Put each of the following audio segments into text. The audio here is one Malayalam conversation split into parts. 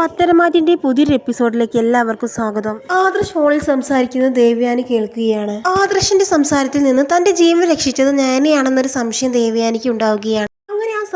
പത്തരമാറ്റിന്റെ പുതിയൊരു എപ്പിസോഡിലേക്ക് എല്ലാവർക്കും സ്വാഗതം. ആദർശ് ഫോണിൽ സംസാരിക്കുന്നത് ദേവ്യാനി കേൾക്കുകയാണ്. ആദർശിന്റെ സംസാരത്തിൽ നിന്ന് തന്റെ ജീവൻ രക്ഷിച്ചത് ഞാനെയാണെന്നൊരു സംശയം ദേവ്യാനിക്ക് ഉണ്ടാവുകയാണ്.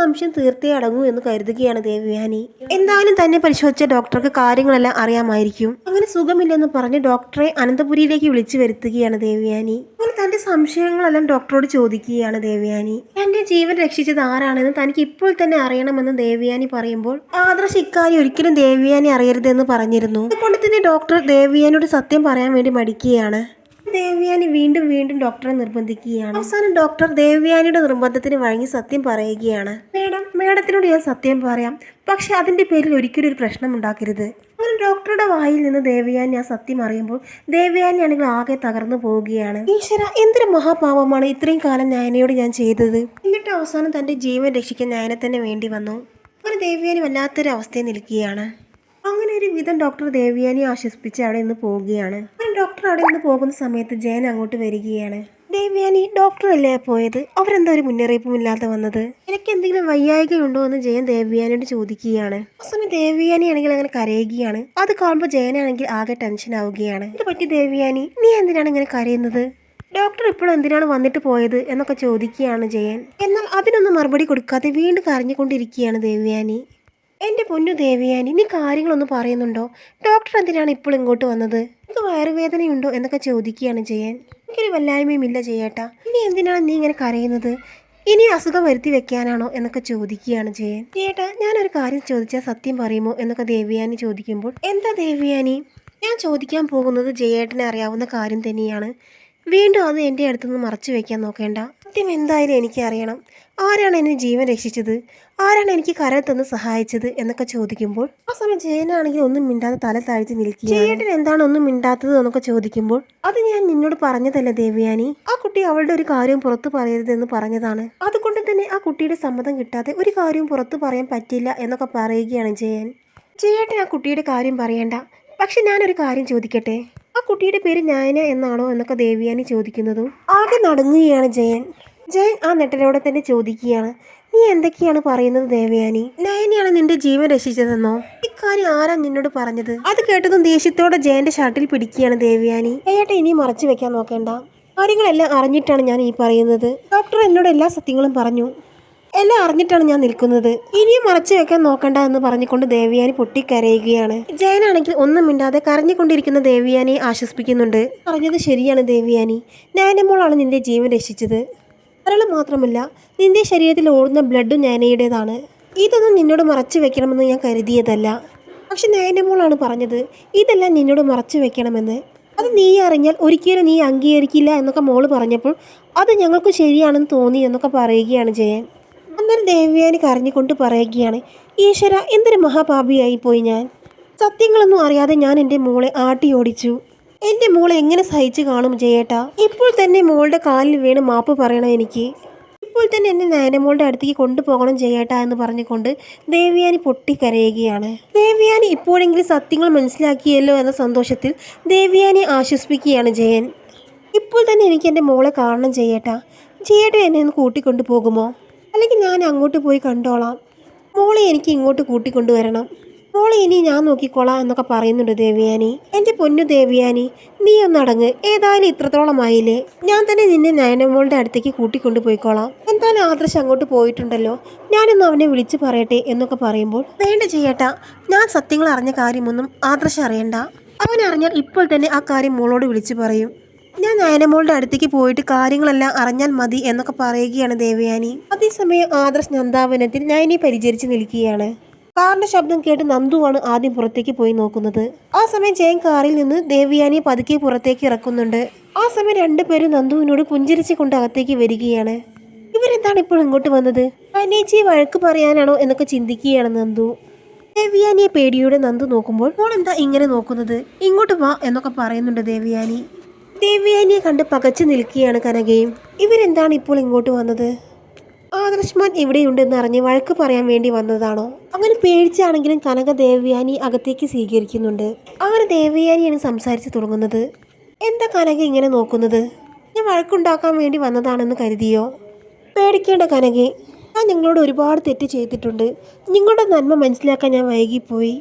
സംശയം തീർത്തേ അടങ്ങൂ എന്ന് കരുതുകയാണ് ദേവയാനി. എന്തായാലും തന്നെ പരിശോധിച്ച ഡോക്ടർക്ക് കാര്യങ്ങളെല്ലാം അറിയാമായിരിക്കും. അങ്ങനെ സുഖമില്ലെന്ന് പറഞ്ഞ് ഡോക്ടറെ അനന്തപുരിയിലേക്ക് വിളിച്ചു വരുത്തുകയാണ് ദേവയാനി. അങ്ങനെ തന്റെ സംശയങ്ങളെല്ലാം ഡോക്ടറോട് ചോദിക്കുകയാണ് ദേവയാനി. തന്റെ ജീവൻ രക്ഷിച്ചത് ആരാണെന്ന് തനിക്ക് ഇപ്പോൾ തന്നെ അറിയണമെന്ന് ദേവയാനി പറയുമ്പോൾ ആദർശ് ഇക്കാര്യം ഒരിക്കലും ദേവ്യാനി അറിയരുതെന്ന് പറഞ്ഞിരുന്നു. അതുകൊണ്ട് തന്നെ ഡോക്ടർ ദേവ്യാനിയോട് സത്യം പറയാൻ വേണ്ടി മടിക്കുകയാണ്. ദേവ്യാനി വീണ്ടും വീണ്ടും ഡോക്ടറെ നിർബന്ധിക്കുകയാണ്. അവസാനം ഡോക്ടർ ദേവ്യാനിയുടെ നിർബന്ധത്തിന് വഴങ്ങി സത്യം പറയുകയാണ്. മേഡം മേഡത്തിനോട് ഞാൻ സത്യം പറയാം. പക്ഷെ അതിന്റെ പേരിൽ ഒരിക്കലും ഒരു പ്രശ്നം ഉണ്ടാക്കരുത്. അങ്ങനെ ഡോക്ടറുടെ വായിൽ നിന്ന് ദേവയാനി ആ സത്യം അറിയുമ്പോൾ ദേവയാനി ആണെങ്കിൽ ആകെ തകർന്നു പോവുകയാണ്. ഈശ്വര എന്തൊരു മഹാപാപമാണ് ഇത്രയും കാലം നയനയോട് ഞാൻ ചെയ്തത്. എന്നിട്ട് അവസാനം തന്റെ ജീവൻ രക്ഷിക്കാൻ നയനെ തന്നെ വേണ്ടി വന്നു. അങ്ങനെ ദേവയാനി വല്ലാത്തൊരു അവസ്ഥയിൽ നിൽക്കുകയാണ്. അങ്ങനെ ഒരു വിധം ഡോക്ടർ ദേവയാനി ആശ്വസിപ്പിച്ച് അവിടെ നിന്ന് പോവുകയാണ്. ഡോക്ടർ അവിടെ നിന്ന് പോകുന്ന സമയത്ത് ജയൻ അങ്ങോട്ട് വരികയാണ്. ദേവ്യാനി ഡോക്ടർ അല്ലേ പോയത്? അവരെന്താ ഒരു മുന്നറിയിപ്പും ഇല്ലാതെ വന്നത്? എനിക്ക് എന്തെങ്കിലും വയ്യായികയുണ്ടോ എന്ന് ജയൻ ദേവ്യാനിയോട് ചോദിക്കുകയാണ്. ആ സമയം ദേവ്യാനി ആണെങ്കിൽ അങ്ങനെ കരയുകയാണ്. അത് കാണുമ്പോൾ ജയനാണെങ്കിൽ ആകെ ടെൻഷൻ ആവുകയാണ്. ഇത് പറ്റി ദേവ്യാനി? നീ എന്തിനാണ് ഇങ്ങനെ കരയുന്നത്? ഡോക്ടർ ഇപ്പോൾ എന്തിനാണ് വന്നിട്ട് പോയത്? എന്നൊക്കെ ചോദിക്കുകയാണ് ജയൻ. എന്നാൽ അതിനൊന്നും മറുപടി കൊടുക്കാതെ വീണ്ടും കരഞ്ഞുകൊണ്ടിരിക്കുകയാണ് ദേവയാനി. എന്റെ പൊന്നു ദേവിയാനി നീ കാര്യങ്ങളൊന്നും പറയുന്നുണ്ടോ? ഡോക്ടർ എന്തിനാണ് ഇപ്പോൾ ഇങ്ങോട്ട് വന്നത്? എനിക്ക് വയറുവേദനയുണ്ടോ എന്നൊക്കെ ചോദിക്കുകയാണ് ജയൻ. എനിക്കൊരു വല്ലായ്മയും ഇല്ല ചെയ്യേട്ടാ ഇനി എന്തിനാണ് നീ ഇങ്ങനെ കരയുന്നത്? ഇനി അസുഖം വരുത്തി വെക്കാനാണോ എന്നൊക്കെ ചോദിക്കുകയാണ് ജയൻ. ചേട്ടാ ഞാനൊരു കാര്യം ചോദിച്ചാൽ സത്യം പറയുമോ എന്നൊക്കെ ദേവിയാനി ചോദിക്കുമ്പോൾ എന്താ ദേവിയാനി? ഞാൻ ചോദിക്കാൻ പോകുന്നത് ജയേട്ടനെ അറിയാവുന്ന കാര്യം തന്നെയാണ്. വീണ്ടും അത് എന്റെ അടുത്തുനിന്ന് മറച്ചു വയ്ക്കാൻ നോക്കേണ്ട. സത്യം എന്തായാലും എനിക്കറിയണം. ആരാണ് എന്നെ ജീവൻ രക്ഷിച്ചത്? ആരാണ് എനിക്ക് കരൽ തന്ന് സഹായിച്ചത് എന്നൊക്കെ ചോദിക്കുമ്പോൾ ആ സമയം ജയനാണെങ്കിൽ ഒന്നും മിണ്ടാതെ തല താഴ്ത്തി നിൽക്കുക ചേട്ടൻ എന്താണ് ഒന്നും മിണ്ടാത്തത് എന്നൊക്കെ ചോദിക്കുമ്പോൾ അത് ഞാൻ നിന്നോട് പറഞ്ഞതല്ല ദേവയാനി? ആ കുട്ടി അവളുടെ ഒരു കാര്യം പുറത്തു പറയരുതെന്ന് പറഞ്ഞതാണ്. അതുകൊണ്ട് തന്നെ ആ കുട്ടിയുടെ സമ്മതം കിട്ടാതെ ഒരു കാര്യവും പുറത്തു പറയാൻ പറ്റില്ല എന്നൊക്കെ പറയുകയാണ് ജയൻ. ചേട്ടൻ ആ കുട്ടിയുടെ കാര്യം പറയണ്ട. പക്ഷെ ഞാനൊരു കാര്യം ചോദിക്കട്ടെ? ആ കുട്ടിയുടെ പേര് നയന എന്നാണോ എന്നൊക്കെ ദേവിയാനി ചോദിക്കുന്നതും ആകെ നടങ്ങുകയാണ് ജയൻ. ജയൻ ആ നെട്ടലോടെ തന്നെ ചോദിക്കുകയാണ്. നീ എന്തൊക്കെയാണ് പറയുന്നത് ദേവയാനി? നയനിയാണ് നിന്റെ ജീവൻ രക്ഷിച്ചതെന്നോ? ഇക്കാര്യം ആരാ നിന്നോട് പറഞ്ഞത്? അത് കേട്ടതും ദേഷ്യത്തോടെ ജയന്റെ ഷർട്ടിൽ പിടിക്കുകയാണ് ദേവയാനി. അയ്യാട്ടെ ഇനി മറച്ചു വെക്കാൻ നോക്കേണ്ട. കാര്യങ്ങളെല്ലാം അറിഞ്ഞിട്ടാണ് ഞാൻ ഈ പറയുന്നത്. ഡോക്ടർ എന്നോട് എല്ലാ സത്യങ്ങളും പറഞ്ഞു. എല്ലാം അറിഞ്ഞിട്ടാണ് ഞാൻ നിൽക്കുന്നത്. ഇനിയും മറച്ചു വെക്കാൻ നോക്കണ്ട എന്ന് പറഞ്ഞുകൊണ്ട് ദേവിയാനി പൊട്ടിക്കരയുകയാണ്. ജയനാണെങ്കിൽ ഒന്നും മിണ്ടാതെ കരഞ്ഞുകൊണ്ടിരിക്കുന്ന ദേവിയാനിയെ ആശ്വസിപ്പിക്കുന്നുണ്ട്. പറഞ്ഞത് ശരിയാണ് ദേവിയാനി. നാനമോളാണ് നിന്റെ ജീവൻ രക്ഷിച്ചത്. കരൾ മാത്രമല്ല നിന്റെ ശരീരത്തിൽ ഓടുന്ന ബ്ലഡും ഞാനയുടേതാണ് ഇതൊന്നും നിന്നോട് മറച്ചു വെക്കണമെന്ന് ഞാൻ കരുതിയതല്ല. പക്ഷെ നാനമോളാണ് പറഞ്ഞത് ഇതെല്ലാം നിന്നോട് മറച്ചു വെക്കണമെന്ന്. അത് നീ അറിഞ്ഞാൽ ഒരിക്കലും നീ അംഗീകരിക്കില്ല എന്നൊക്കെ മോൾ പറഞ്ഞപ്പോൾ അത് ഞങ്ങൾക്ക് ശരിയാണെന്ന് തോന്നി എന്നൊക്കെ പറയുകയാണ് ജയൻ. അന്നേരം ദേവ്യാനി കരഞ്ഞുകൊണ്ട് പറയുകയാണ് ഈശ്വര എന്തൊരു മഹാപാപിയായി പോയി ഞാൻ. സത്യങ്ങളൊന്നും അറിയാതെ ഞാൻ എന്റെ മോളെ ആട്ടി ഓടിച്ചു. എന്റെ മോളെ എങ്ങനെ സഹിച്ചു കാണും ജയേട്ടാ? ഇപ്പോൾ തന്നെ മോളുടെ കാലിൽ വീണ് മാപ്പ് പറയണം എനിക്ക്. ഇപ്പോൾ തന്നെ എന്നെ നയനമോളുടെ അടുത്തേക്ക് കൊണ്ടുപോകണം ജയേട്ടാ എന്ന് പറഞ്ഞുകൊണ്ട് ദേവയാനി പൊട്ടിക്കരയുകയാണ്. ദേവ്യാനി ഇപ്പോഴെങ്കിലും സത്യങ്ങൾ മനസ്സിലാക്കിയല്ലോ എന്ന സന്തോഷത്തിൽ ദേവ്യാനി ആശ്വസിപ്പിക്കുകയാണ് ജയൻ. ഇപ്പോൾ തന്നെ എനിക്ക് എന്റെ മോളെ കാണണം ചെയ്യേട്ടാ ചെയ്യേട്ട എന്നെ ഒന്ന് കൂട്ടിക്കൊണ്ടു പോകുമോ അല്ലെങ്കിൽ ഞാൻ അങ്ങോട്ട് പോയി കണ്ടോളാം. മോളെ എനിക്ക് ഇങ്ങോട്ട് കൂട്ടിക്കൊണ്ടുവരണം. മോളെ ഇനി ഞാൻ നോക്കിക്കോളാം എന്നൊക്കെ പറയുന്നുണ്ട് ദേവിയാനി. എന്റെ പൊന്നു ദേവിയാനി നീ ഒന്നടങ്ങ്. ഏതായാലും ഇത്രത്തോളമായില്ലേ ഞാൻ തന്നെ നിന്നെ നയനമോളുടെ അടുത്തേക്ക് കൂട്ടിക്കൊണ്ടു പോയിക്കോളാം എന്തായാലും ആദർശ് അങ്ങോട്ട് പോയിട്ടുണ്ടല്ലോ? ഞാനൊന്ന് അവനെ വിളിച്ചു പറയട്ടെ എന്നൊക്കെ പറയുമ്പോൾ വേണ്ട ചെയ്യട്ടാ ഞാൻ സത്യങ്ങൾ അറിഞ്ഞ കാര്യമൊന്നും ആദർശ് അറിയണ്ട. അവൻ അറിഞ്ഞാൽ ഇപ്പോൾ തന്നെ ആ കാര്യം മോളോട് വിളിച്ചു പറയും. ഞാൻ നയനമോളുടെ അടുത്തേക്ക് പോയിട്ട് കാര്യങ്ങളെല്ലാം അറിഞ്ഞാൽ മതി എന്നൊക്കെ പറയുകയാണ് ദേവയാനി. അതേസമയം ആദർശ് നന്ദാവനത്തിൽ ഞാൻ നയനെ പരിചരിച്ച് നിൽക്കുകയാണ്. കാറിന്റെ ശബ്ദം കേട്ട് നന്ദുവാണ് ആദ്യം പുറത്തേക്ക് പോയി നോക്കുന്നത്. ആ സമയം ജയൻ കാറിൽ നിന്ന് ദേവയാനി പതുക്കെ പുറത്തേക്ക് ഇറക്കുന്നുണ്ട്. ആ സമയം രണ്ടുപേരും നന്ദുവിനോട് പുഞ്ചിരിച്ചുകൊണ്ട് അകത്തേക്ക് വരികയാണ്. ഇവരെന്താണ് ഇപ്പോൾ ഇങ്ങോട്ട് വന്നത്? അനേച്ചിയെ വഴക്ക് പറയാനാണോ എന്നൊക്കെ ചിന്തിക്കുകയാണ് നന്ദു. ദേവിയാനിയെ പേടിയോടെ നന്ദു നോക്കുമ്പോൾ മോൾ എന്താ ഇങ്ങനെ നോക്കുന്നത്? ഇങ്ങോട്ട് വാ എന്നൊക്കെ പറയുന്നുണ്ട് ദേവിയാനി. ദേവിയാനിയെ കണ്ട് പകച്ചു നിൽക്കുകയാണ് കനകയും. ഇവരെന്താണ് ഇപ്പോൾ ഇങ്ങോട്ട് വന്നത്? ആദർശ്മാൻ ഇവിടെയുണ്ടെന്ന് അറിഞ്ഞ് വഴക്ക് പറയാൻ വേണ്ടി വന്നതാണോ? അങ്ങനെ പേടിച്ചാണെങ്കിലും കനക ദേവയാനി അകത്തേക്ക് സ്വീകരിക്കുന്നുണ്ട്. അങ്ങനെ ദേവയാനിയാണ് സംസാരിച്ചു തുടങ്ങുന്നത്? എന്താ കനക ഇങ്ങനെ നോക്കുന്നത്? ഞാൻ വഴക്കുണ്ടാക്കാൻ വേണ്ടി വന്നതാണെന്ന് കരുതിയോ? പേടിക്കേണ്ട കനകെ ഞാൻ നിങ്ങളോട് ഒരുപാട് തെറ്റ് ചെയ്തിട്ടുണ്ട്. നിങ്ങളുടെ നന്മ മനസ്സിലാക്കാൻ ഞാൻ വൈകിപ്പോയി.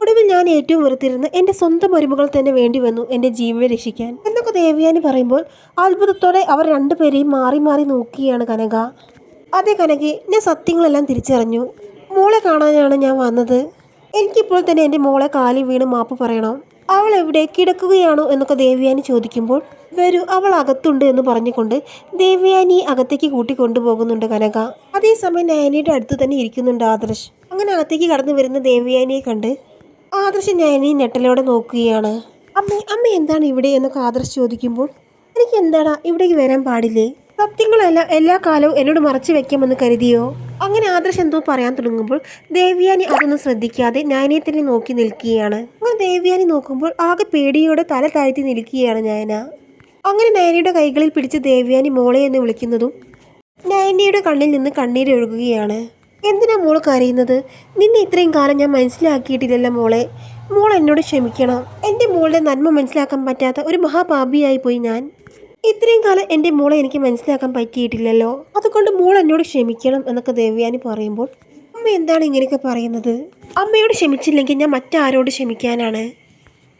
ഒടുവിൽ ഞാൻ ഏറ്റവും വെറുത്തിരുന്ന് എന്റെ സ്വന്തം മരുമകൾ തന്നെ വേണ്ടി വന്നു എന്റെ ജീവനെ രക്ഷിക്കാൻ. എന്നൊക്കെ ദേവയാനി പറയുമ്പോൾ അത്ഭുതത്തോടെ അവർ രണ്ടുപേരെയും മാറി മാറി നോക്കുകയാണ് കനക. അതേ കനകെ ഞാൻ സത്യങ്ങളെല്ലാം തിരിച്ചറിഞ്ഞു. മോളെ കാണാനാണ് ഞാൻ വന്നത്. എനിക്കിപ്പോൾ തന്നെ എന്റെ മോളെ കാലിൽ വീണ് മാപ്പ് പറയണം. അവൾ എവിടെ കിടക്കുകയാണോ എന്നൊക്കെ ദേവയാനി ചോദിക്കുമ്പോൾ വരൂ അവൾ അകത്തുണ്ട് എന്ന് പറഞ്ഞുകൊണ്ട് ദേവയാനി അകത്തേക്ക് കൂട്ടിക്കൊണ്ടുപോകുന്നുണ്ട് കനക. അതേസമയം നയനിയുടെ അടുത്ത് തന്നെ ഇരിക്കുന്നുണ്ട് ആദർശ്. അങ്ങനെ അകത്തേക്ക് കടന്നു വരുന്ന ദേവയാനിയെ കണ്ട് ആദർശ് നയനി ഞെട്ടലോടെ നോക്കുകയാണ്. അമ്മ അമ്മ എന്താണ് ഇവിടെ എന്നൊക്കെ ആദർശ് ചോദിക്കുമ്പോൾ എനിക്ക് എന്താണ് ഇവിടേക്ക് വരാൻ പാടില്ലേ? സത്യങ്ങളല്ല എല്ലാ കാലവും എന്നോട് മറച്ചു വെക്കാമെന്ന് കരുതിയോ? അങ്ങനെ ആദർശ് എന്തോ പറയാൻ തുടങ്ങുമ്പോൾ ദേവ്യാനി അതൊന്നും ശ്രദ്ധിക്കാതെ നയനയെ തന്നെ നോക്കി നിൽക്കുകയാണ്. അങ്ങനെ ദേവ്യാനി നോക്കുമ്പോൾ ആകെ പേടിയോടെ തല താഴ്ത്തി നിൽക്കുകയാണ് നയന അങ്ങനെ നയനയുടെ കൈകളിൽ പിടിച്ച് ദേവ്യാനി മോളെ എന്ന് വിളിക്കുന്നതും നയനയുടെ കണ്ണിൽ നിന്ന് കണ്ണീരൊഴുകുകയാണ് എന്തിനാ മോൾ കരയുന്നത്? നിന്നെ ഇത്രയും കാലം ഞാൻ മനസ്സിലാക്കിയിട്ടില്ലല്ലോ മോളെ. മോൾ എന്നോട് ക്ഷമിക്കണം. എന്റെ മോളുടെ നന്മ മനസ്സിലാക്കാൻ പറ്റാത്ത ഒരു മഹാപാപിയായി പോയി ഞാൻ. ഇത്രയും കാലം എന്റെ മോളെ എനിക്ക് മനസ്സിലാക്കാൻ പറ്റിയിട്ടില്ലല്ലോ. അതുകൊണ്ട് മോൾ എന്നോട് ക്ഷമിക്കണം എന്നൊക്കെ ദേവ്യാനി പറയുമ്പോൾ അമ്മ എന്താണ് ഇങ്ങനെയൊക്കെ പറയുന്നത്? അമ്മയോട് ക്ഷമിച്ചില്ലെങ്കിൽ ഞാൻ മറ്റാരോട് ക്ഷമിക്കാനാണ്?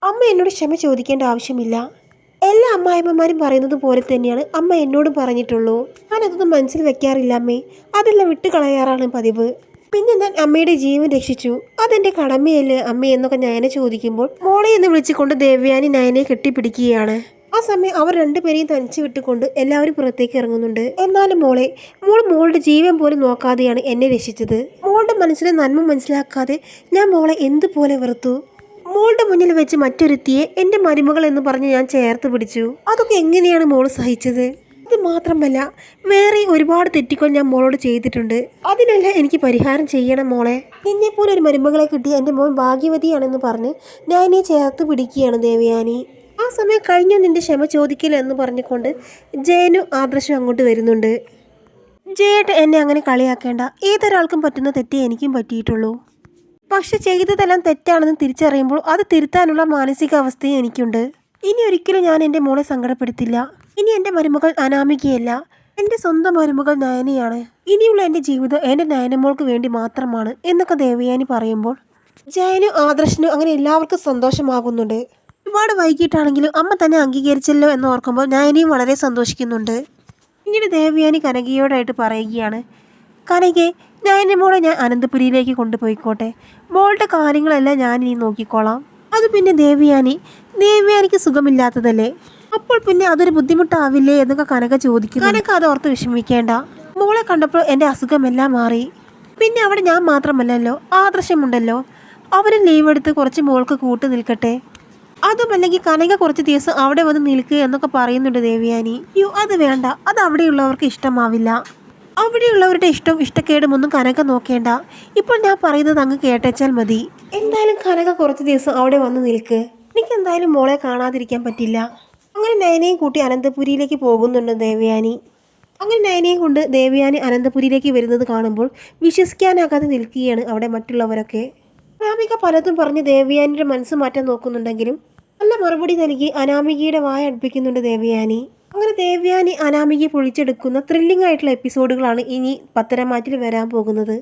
അമ്മ എന്നോട് ക്ഷമ ചോദിക്കേണ്ട ആവശ്യമില്ല. എല്ലാ അമ്മായിമ്മമാരും പറയുന്നത് പോലെ തന്നെയാണ് അമ്മ എന്നോടും പറഞ്ഞിട്ടുള്ളൂ. ഞാൻ അതൊന്നും മനസ്സിൽ വെക്കാറില്ല അമ്മേ. അതെല്ലാം വിട്ട് കളയാറാണ് പതിവ്. പിന്നെ ഞാൻ അമ്മയുടെ ജീവൻ രക്ഷിച്ചു. അതെന്റെ കടമയല്ലേ അമ്മ എന്നൊക്കെ നയനെ ചോദിക്കുമ്പോൾ മോളെ എന്ന് വിളിച്ചുകൊണ്ട് ദേവ്യാനി നയനെ കെട്ടിപ്പിടിക്കുകയാണ്. ആ സമയം അവർ രണ്ടുപേരെയും തനിച്ചു വിട്ടുകൊണ്ട് എല്ലാവരും പുറത്തേക്ക് ഇറങ്ങുന്നുണ്ട്. എന്നാലും മോളെ മോൾ മോളുടെ ജീവൻ പോലും നോക്കാതെയാണ് എന്നെ രക്ഷിച്ചത്. മോളുടെ മനസ്സിലെ നന്മ മനസ്സിലാക്കാതെ ഞാൻ മോളെ എന്തുപോലെ വെറുത്തു? മോളുടെ മുന്നിൽ വെച്ച് മറ്റൊരുത്തിയെ എന്റെ മരുമകൾ എന്ന് പറഞ്ഞ് ഞാൻ ചേർത്ത് പിടിച്ചു. അതൊക്കെ എങ്ങനെയാണ് മോൾ സഹിച്ചത്? ഇത് മാത്രമല്ല വേറെ ഒരുപാട് തെറ്റുകൾ ഞാൻ മോളോട് ചെയ്തിട്ടുണ്ട്. അതിനെല്ലാം എനിക്ക് പരിഹാരം ചെയ്യണം മോളെ. നിന്നെ പോലെ ഒരു മരുമകളെ കിട്ടി എന്റെ മോൻ ഭാഗ്യവതിയാണെന്ന് പറഞ്ഞ് ഞാൻ ഈ ചേർത്ത് പിടിക്കുകയാണ് ദേവയാനി. ആ സമയം കഴിഞ്ഞ നിന്റെ ക്ഷമ ചോദിക്കില്ല എന്ന് പറഞ്ഞുകൊണ്ട് ജയനു ആദർശം അങ്ങോട്ട് വരുന്നുണ്ട്. ജയേട്ട് എന്നെ അങ്ങനെ കളിയാക്കേണ്ട. ഏതൊരാൾക്കും പറ്റുന്ന തെറ്റേ എനിക്കും പറ്റിയിട്ടുള്ളൂ. പക്ഷെ ചെയ്തതെല്ലാം തെറ്റാണെന്ന് തിരിച്ചറിയുമ്പോൾ അത് തിരുത്താനുള്ള മാനസികാവസ്ഥയും എനിക്കുണ്ട്. ഇനി ഒരിക്കലും ഞാൻ എന്റെ മോളെ സങ്കടപ്പെടുത്തില്ല. ഇനി എന്റെ മരുമകൾ അനാമികയല്ല. എന്റെ സ്വന്തം മരുമകൾ നയനയാണ്. ഇനിയുള്ള എന്റെ ജീവിതം എന്റെ നയനമോൾക്ക് വേണ്ടി മാത്രമാണ് എന്നൊക്കെ ദേവയാനി പറയുമ്പോൾ ജയനും ആദർശനും അങ്ങനെ എല്ലാവർക്കും സന്തോഷമാകുന്നുണ്ട്. ഒരുപാട് വൈകിട്ടാണെങ്കിലും അമ്മ തന്നെ അംഗീകരിച്ചല്ലോ എന്ന് ഓർക്കുമ്പോൾ നയനയും വളരെ സന്തോഷിക്കുന്നുണ്ട്. പിന്നീട് ദേവയാനി കനകയോടായിട്ട് പറയുകയാണ്. കനകെ ഞാൻ എന്റെ മോളെ ഞാൻ അനന്തപുരിയിലേക്ക് കൊണ്ടുപോയിക്കോട്ടെ. മോളുടെ കാര്യങ്ങളെല്ലാം ഞാൻ ഇനി നോക്കിക്കോളാം. അത് പിന്നെ ദേവിയാനി. ദേവിയാനിക്ക് സുഖമില്ലാത്തതല്ലേ? അപ്പോൾ പിന്നെ അതൊരു ബുദ്ധിമുട്ടാവില്ലേ എന്നൊക്കെ കനക ചോദിക്കും കനക അത് ഓർത്ത് വിഷമിക്കേണ്ട. മോളെ കണ്ടപ്പോൾ എന്റെ അസുഖമെല്ലാം മാറി. പിന്നെ അവിടെ ഞാൻ മാത്രമല്ലല്ലോ. ആദർശമുണ്ടല്ലോ. അവരും ലീവ് എടുത്ത് കുറച്ച് മോൾക്ക് കൂട്ട് നിൽക്കട്ടെ. അതുമല്ലെങ്കിൽ കനക കുറച്ച് ദിവസം അവിടെ വന്ന് നിൽക്കുക എന്നൊക്കെ പറയുന്നുണ്ട് ദേവിയാനി. യോ അത് വേണ്ട. അത് അവിടെയുള്ളവർക്ക് ഇഷ്ടമാവില്ല. അവിടെയുള്ളവരുടെ ഇഷ്ടം ഇഷ്ടക്കേടും ഒന്നും കനക നോക്കേണ്ട. ഇപ്പോൾ ഞാൻ പറയുന്നത് അങ്ങ് കേട്ടേച്ചാൽ മതി. എന്തായാലും കനക കുറച്ച് ദിവസം അവിടെ വന്ന് നിൽക്ക്. എനിക്ക് എന്തായാലും മോളെ കാണാതിരിക്കാൻ പറ്റില്ല. അങ്ങനെ നയനയും കൂട്ടി അനന്തപുരിയിലേക്ക് പോകുന്നുണ്ട് ദേവയാനി. അങ്ങനെ നയനയും കൊണ്ട് ദേവയാനി അനന്തപുരിയിലേക്ക് വരുന്നത് കാണുമ്പോൾ വിശ്വസിക്കാനാകാതെ നിൽക്കുകയാണ് അവിടെ മറ്റുള്ളവരൊക്കെ. അനാമിക പലതും പറഞ്ഞ് ദേവയാനിയുടെ മനസ്സ് മാറ്റാൻ നോക്കുന്നുണ്ടെങ്കിലും നല്ല മറുപടി നൽകി അനാമികയുടെ വായ അടുപ്പിക്കുന്നുണ്ട് ദേവയാനി. അങ്ങനെ ദേവ്യാനി അനാമികയെ പൊളിച്ചെടുക്കുന്ന ത്രില്ലിംഗ് ആയിട്ടുള്ള എപ്പിസോഡുകളാണ് ഇനി പത്തരമാറ്റിൽ വരാൻ പോകുന്നത്.